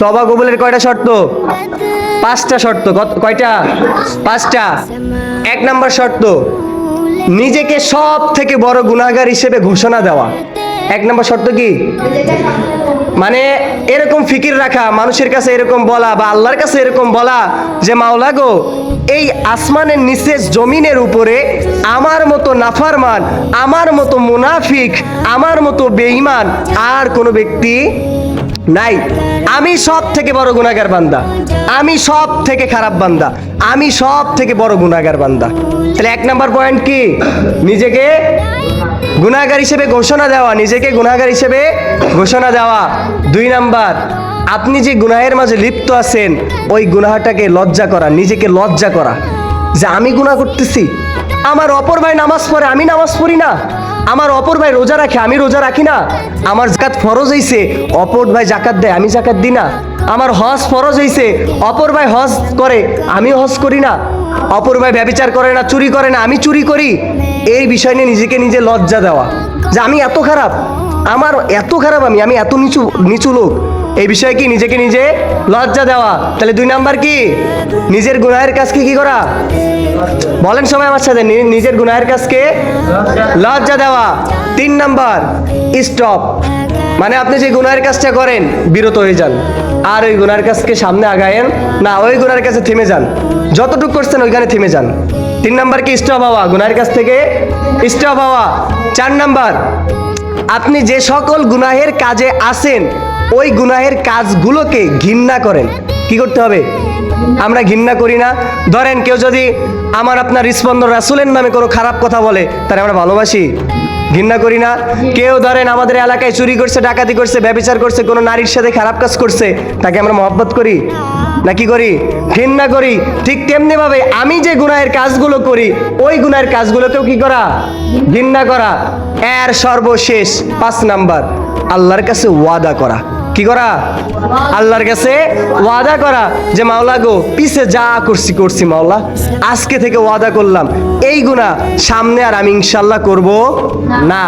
তবা কবুলের কয়টা শর্ত? পাঁচটা শর্ত। কয়টা? পাঁচটা। এক নাম্বার শর্ত, নিজেকে সব থেকে বড় গুণাগার হিসেবে ঘোষণা দেওয়া। এক নম্বর শর্ত কি? মানে এরকম ফিকির রাখা, মানুষের কাছে এরকম বলা বা আল্লাহর কাছে এরকম বলা যে, মাওলা গো, এই আসমানের নিচে জমিনের উপরে আমার মতো নাফারমান, আমার মতো মুনাফিক, আমার মতো বেঈমান আর কোনো ব্যক্তি নাই। আমি সব থেকে বড় গুণাগার বান্দা। আমি সব থেকে খারাপ বান্দা। আমি সব থেকে বড় গুণাগার বান্দা। তাহলে এক নাম্বার পয়েন্ট কি? নিজেকে গুণাগার হিসেবে ঘোষণা দেওয়া, নিজেকে গুণাগার হিসেবে ঘোষণা দেওয়া। দুই নাম্বার, আপনি যে গুনাহের মাঝে লিপ্ত আছেন, ওই গুনাহটাকে লজ্জা করা, নিজেকে লজ্জা করা। যে আমি গুনাহ করতেছি, আমার অপর ভাই নামাজ পড়ে, আমি নামাজ পড়ি না। আমার অপর ভাই রোজা রাখে, আমি রোজা রাখি না। আমার জাকাত ফরজ হইছে, অপর ভাই জাকাত দেয়, আমি জাকাত দিই না। আমার হজ ফরজ হইছে, অপর ভাই হজ করে আমি হজ করি না। অপর ভাই ব্যবচার করে না, চুরি করে না, আমি চুরি করি। এই বিষয় নিয়ে নিজেকে নিজে লজ্জা দেওয়া। যে আমি এত খারাপ, আমার এত খারাপ আমি আমি এত নিচু নিচু লোক। এই বিষয়ে কি নিজেকে নিজে লজ্জা দেওয়া? তাহলে দুই নাম্বার কি? নিজের গুনাহের কাজকে কি করা? বলেন সময় আমার সাথে নিজের গুনাহের কাজকে লজ্জা দেওয়া। তিন নাম্বার স্টপ মানে আপনি যে গুনাহের কাজটা করেন, বিরত হয়ে যান। আর ওই গুনার কাজকে সামনে আগায়েন না, ওই গুনার কাছে থেমে যান। যতটুকু করছেন ওইখানে থেমে যান। তিন নাম্বার কি? স্টপ হওয়া। গুনার কাছ থেকে স্টপ হওয়া। চার নাম্বার, আপনি যে সকল গুনাহের কাজে আসেন ওই গুনাহের কাজগুলোকে ঘৃণা করেন। কি করতে হবে? আমরা ঘৃণা করি না। ধরেন কেউ যদি আমার আপনার রিসপন্দর রাসুলের নামে কোনো খারাপ কথা বলে, তাহলে আমরা ভালোবাসি। ঘৃণা করি না। কেউ ধরেন আমাদের এলাকায় চুরি করছে, ডাকাতি করছে, ব্যবচার করছে, কোনো নারীর সাথে খারাপ কাজ করছে, তাকে আমরা মহব্বত করি? না কি করি? ঘৃণা করি। ঠিক তেমনি ভাবে আমি যে গুনাহের কাজগুলো করি, ওই গুনাহের কাজগুলোকেও কি করা? ঘৃণা করা। এর সর্বশেষ পাঁচ নাম্বার। আল্লাহর কাছে ওয়াদা করা। কি করা? আল্লাহর কাছে ওয়াদা করা যে, মাওলা গো, পিছে যা করছি করছি, মাওলা। আজকে থেকে ওয়াদা করলাম। এই গুণা সামনে আর আমি ইনশাল্লাহ করব না।